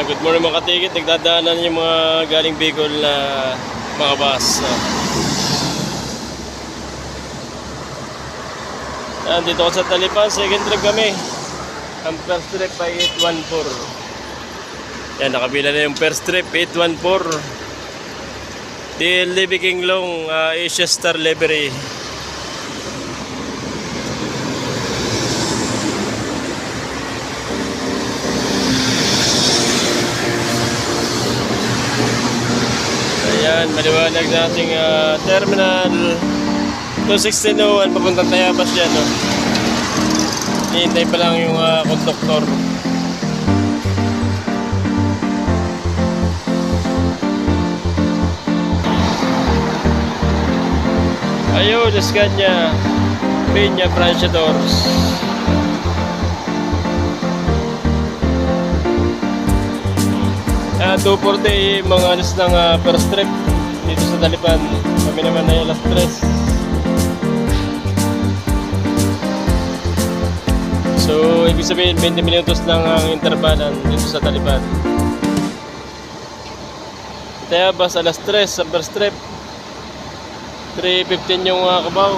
Ah, good morning mga katikit. Nagdadaanan yung mga galing Bicol na mga bus. Ah, dito ako sa Talipan. Second trip kami. Ang first trip ay 814. Yan, nakabila na yung first trip. 814. DLDB King Long ah, Asia Star Livery. Ayan, maliwanag na ating ah, terminal 21601 papuntang Tayabas dyan. No? Hihintay pa lang yung uh, konduktor. Ayun, Escanya, Peña, Francia Doors. Ah, 240 mga alas ng ah, first trip dito sa Talipan. Kami naman ay alas 3. So, ibig sabihin 20 minutos lang ang intervalan dito sa Talipan. Kaya bas alas 3 sa first trip. 3.15 yung uh, kabaw.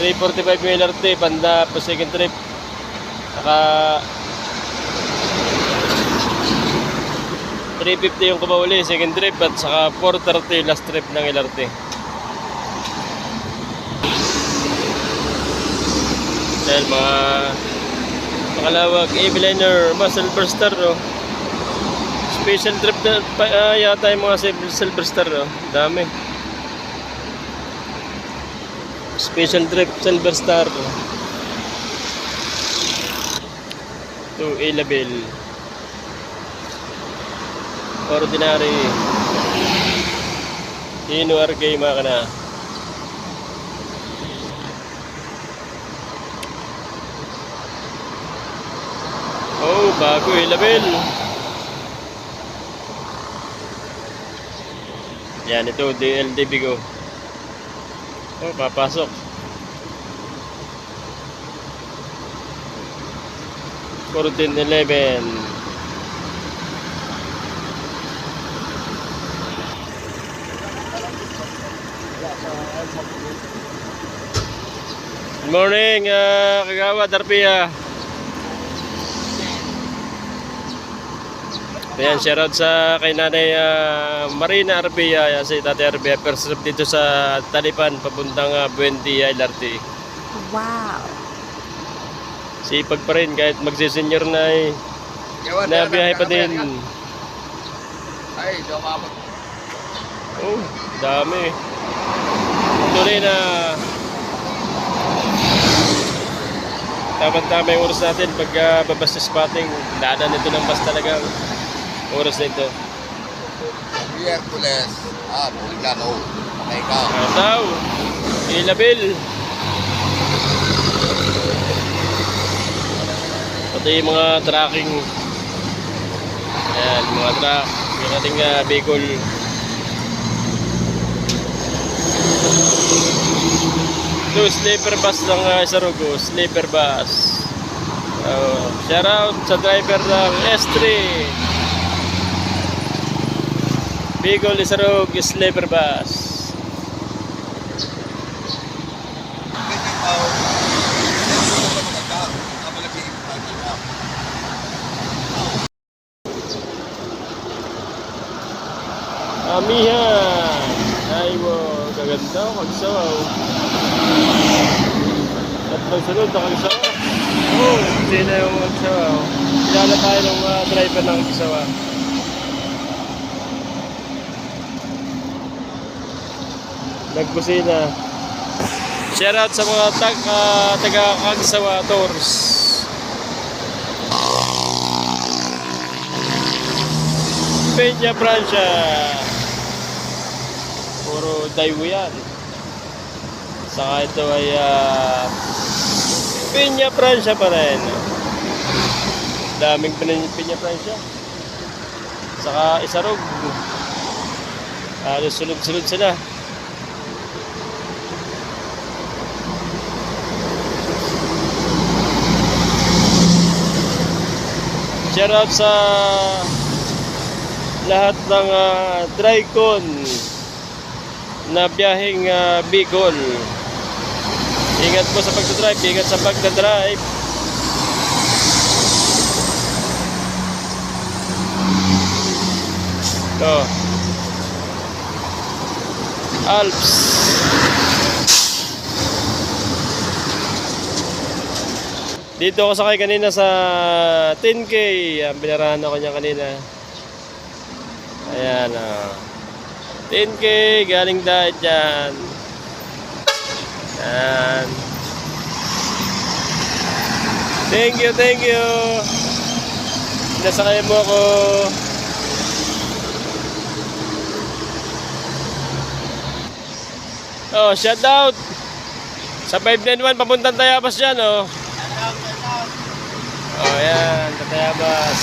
3.45 yung LRT, panda pa second trip. Saka 350 yung kabauli, second trip at saka 430 last trip ng LRT. Dahil mga makalawag, A-liner, mga silver star, no? Special trip na ah, yata yung mga sil- silver star, no? Dami. Special trip, silver star. To A-label. Ordinary. Dino Argay mga kana. Oh, bago eh, label. Yan, ito, DLDB ko. Oh, papasok. Fourteen eleven. Good morning, uh, Kagawa, Darpia. Ayan, shoutout sa kay Nanay ah, Marina Arbia, yan si Tate Arbia, first trip dito sa Talipan, papuntang uh, Buendia, LRT. Wow. Sipag pa rin, kahit magsisenyor na eh, nabiyahe pa din. Ay, makapag... Oh, dami. Tuloy na tamang-tama yung oras natin pag uh, babas sa spotting. Daanan nito ng bus talaga. Oras na ito. Miyerkules. Ah, bulig ka no. Okay ka. Ataw! Ilabil! Pati yung mga tracking. Ayan, mga truck. Yung ating uh, Bicol. Ito, sleeper bus ng uh, Sarugo. Sleeper bus. Uh, shout out sa driver ng S3. Bicol Isarog Sleeper Bus. Amihan! Ay mo, gaganda, magsawaw. Tatlong sunod na kagsawa. Oh, sino yung magsawaw? Kilala tayo ng uh, driver ng magsawa. Nagbusina. Shout out sa mga tag, uh, taga Kagsawa Tours. Peña Francia. Puro Daewoo yan. Saka ito ay uh, Peña Francia pa rin. Daming Peña Francia. Saka Isarog. Halos sunod-sunod sila. Shoutout sa lahat ng uh, Drycon na biyaheng ah, Bicol. Ingat po sa pagdadrive, ingat sa pagdadrive. Ito. Alps. Dito ako sakay kanina sa 10K. Yan, binarahan ako niya kanina. Ayan, ah. 10K, galing dahil dyan. Yan. Thank you, thank you. Nasakay mo ako. Oh, shout out. Sa 591 papuntang Tayabas dyan, oh. Oh, yan, sa Tayabas.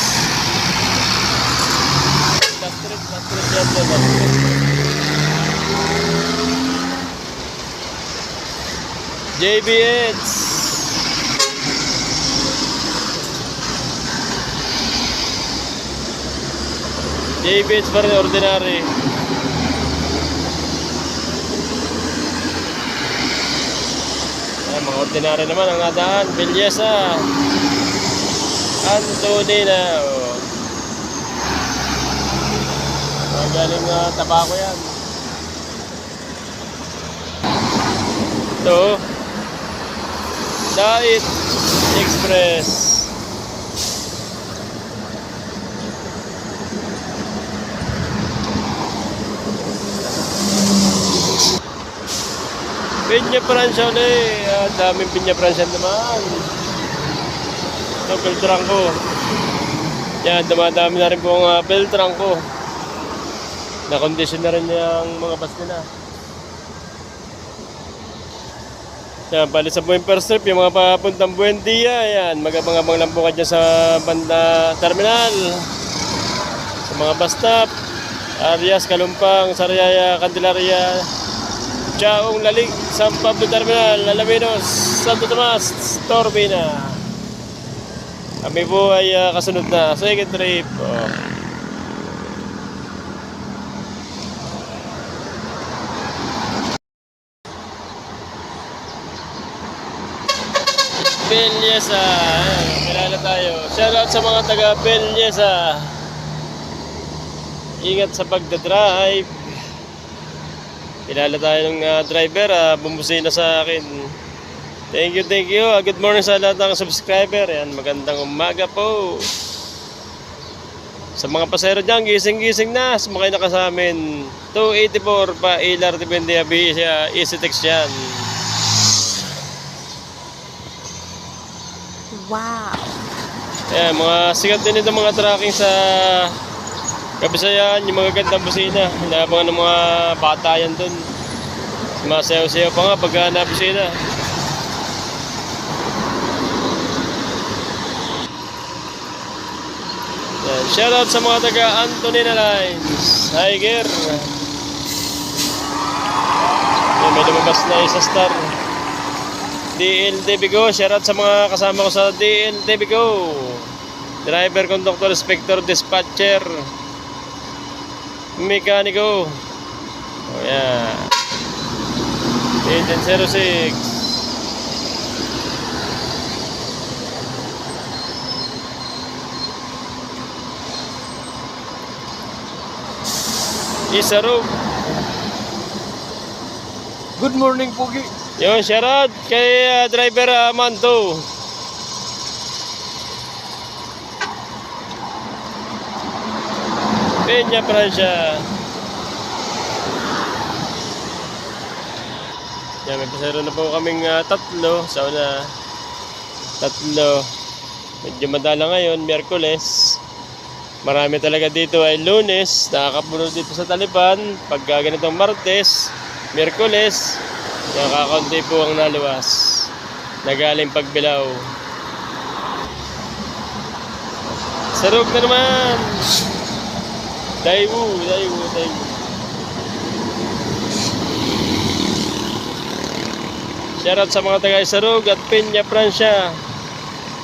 Last trip, last trip yan doon, last trip. JBH. JBH pa rin, ordinary. Ayan, mga ordinary naman ang nadaan. Bilyesa. Antonina. Oh. Mga galing uh, tabako yan. Ito. Dait Express. Pinya Francia ulit. Ah, daming Pinya Francia naman. Ito, filtran ko. Yan, dumadami na rin po ang uh, filtran ko. Na-condition na rin yung mga bus nila. Yan, bali sa buong first trip, yung mga papuntang Buendia, yan, magabang-abang lang po kayo sa banda terminal. Sa mga bus stop, Arias, Kalumpang, Sariaya, Candelaria, Chaong Lalig, San Pablo Terminal, Alaminos, Santo Tomas, Torbina. Kami po ay ah, kasunod na second trip. Oh. Belyesa. Ayan, Kilala tayo. Shoutout sa mga taga Belyesa. Ingat sa pagdadrive. Kilala tayo ng ah, driver. Uh, bumusina sa akin. Thank you, thank you. Ah, good morning sa lahat ng subscriber. Yan, magandang umaga po. Sa mga pasero dyan, gising-gising na. Sumakay na ka sa amin. 284 pa LRT Bendia B. Easy text yan. Wow. Ayan, mga sikat din ito mga tracking sa Kabisayan, yung mga gandang busina. Inabangan ng mga bata yan dun. Sumasayaw-sayaw pa nga pagka nabusina. Yan. Shoutout sa mga taga Antonina Lines. Tiger. Yan, may lumabas na isa star. DLTV Go. Shoutout sa mga kasama ko sa DLTV Go. Driver, conductor, inspector, dispatcher, mekaniko. Oh, yeah. Agent 06. Isarog. Good morning, Pugi. Yun, shoutout kay ah, driver uh, Manto. Peña Francia. Yan, may pasero na po kaming ah, tatlo. Sa una, tatlo. Medyo madala ngayon, Miyerkules. Marami talaga dito ay lunes, nakakapuno dito sa Taliban. Pag ah, ganitong Martes, Nakakaunti po ang naluwas. Nagaling pagbilaw. Sarog na naman! Daiwu, Daiwu, Daiwu. Shoutout sa mga taga Sarog at Peña, Francia.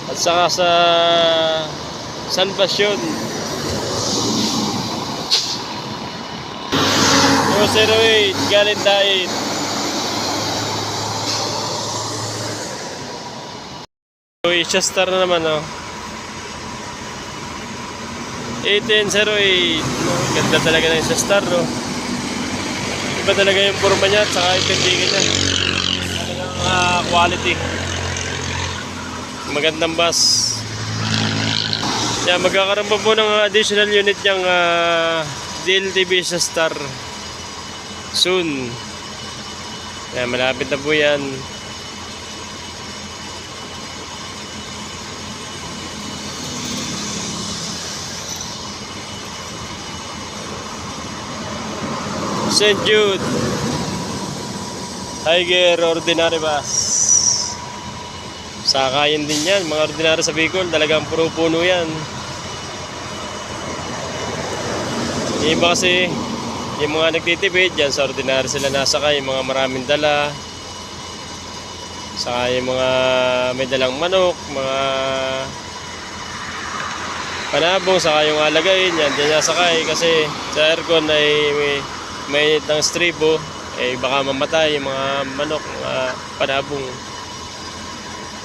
At saka sa San Passion. 208, galing dait. Uy, Chester na naman, oh. 1808. No, ganda talaga ng Chester, no? Iba talaga yung forma niya at saka tindigan niya. Talagang ah, quality. Magandang bus. Yan, magkakaroon pa po ng additional unit niyang uh, DLTV sa Star soon. Yan, malapit na po yan. St. Jude. Tiger Ordinary Bus Sakayan din yan. Mga ordinary sa Bicol Talagang puro puno yan. Yung iba kasi Yung mga nagtitipid Yan sa ordinary sila nasakay Yung mga maraming dala. Saka yung mga may dalang manok Mga panabong Saka yung alagayin Yan dyan nasakay. Kasi sa aircon ay may may ng stribo, eh baka mamatay yung mga manok, mga panabong.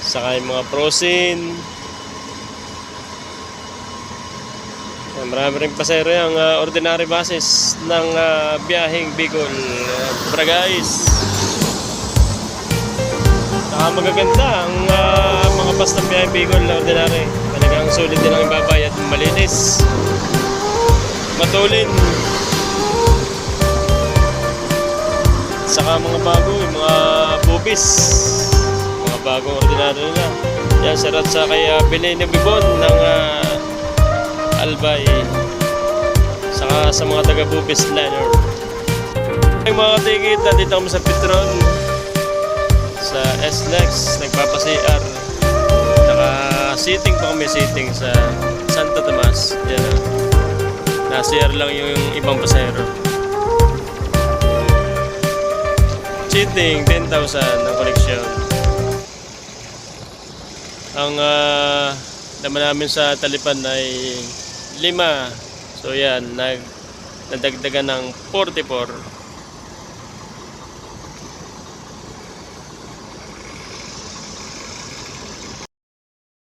Saka yung mga prosin. Yan, Marami rin pasero yung ah, ordinary buses ng ah, biyaheng Bicol. Uh, Bragais. Saka magaganda ang ah, mga bus ng biyaheng Bicol na ordinary. Talagang sulit din ang ibabayad. Malinis. Matulin. Saka mga bago, yung mga bubis. Mga bagong ordinaryo nila. Yan, sarat sa kay uh, Benigno Bibon ng ah, Albay. Saka sa mga taga-bubis liner. Yung mga ticket, nandito kami sa Petron. Sa SLEX, nagpapa-CR. Naka-sitting pa kami, sitting sa Santa Tomas. Yan. ah. Na-CR lang yung ibang pasahero. Cheating, 10,000 ang koleksyon. Ang uh, naman namin sa talipan ay 5. So yan, nag nadagdagan ng 44.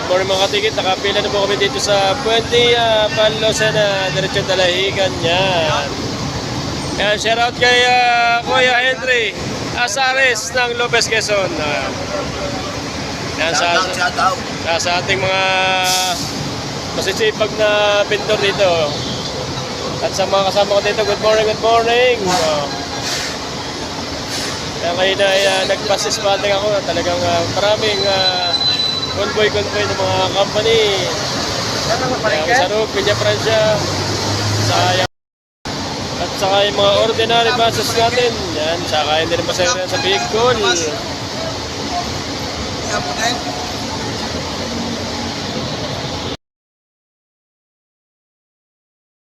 Morning mga katikit, nakapila na po kami dito sa Puente uh, Panlosena, Diretso Dalahigan yan. Yan, shout out kay ah, Kuya Henry Asares ng Lopez Quezon. Ah, yan, sa, Shout out, shout out. sa, sa ating mga masisipag na pintor dito. At sa mga kasama ko dito, good morning, good morning. Oh. Kaya kayo na uh, nagpasis spotting ako. Talagang ah, maraming uh, convoy-convoy ng mga company. Sa Rook, Villa Francia, sa at saka yung mga ordinary buses natin. Yan, saka hindi rin pasaya rin sa Bicol. Yan po din.